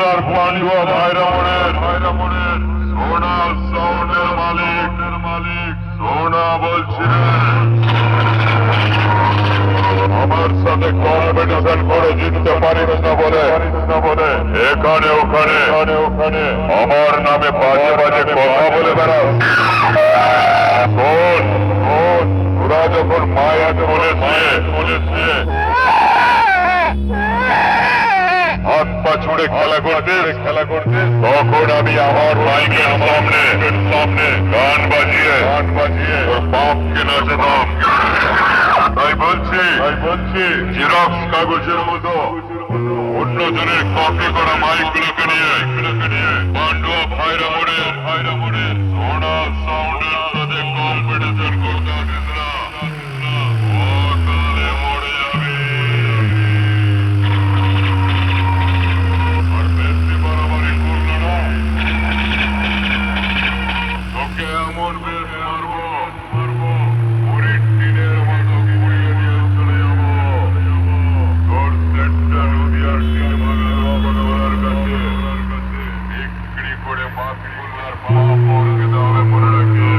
জেলার পানি ও ভাইরামনের ভাইরামনের সোনা সোনের মালিক মালিক সোনা বলছে। আমার সাথে কম্পিটিশন করে জিততে পারি না বলে। এখানে, ওখানে। ওখানে আমার নামে বাজে বাজে কথা বলে বেড়াস ওরা যখন মায়া বলেছে বলেছে পা খেলা করতে খেলা করতে। তখন আমি আমার মাইকের সামনে সামনে গান বাজিয়ে গান বাজিয়ে তোর বাপকে নাচাতাম তাই বলছি তাই বলছি জেরক্স কাগজের মতো। অন্যজনের কপি করা মাইকগুলোকে নিয়ে গুলোকে নিয়ে மாற்றி கொள்வார் பாவம் போடுகிறதாவே முரடக்கு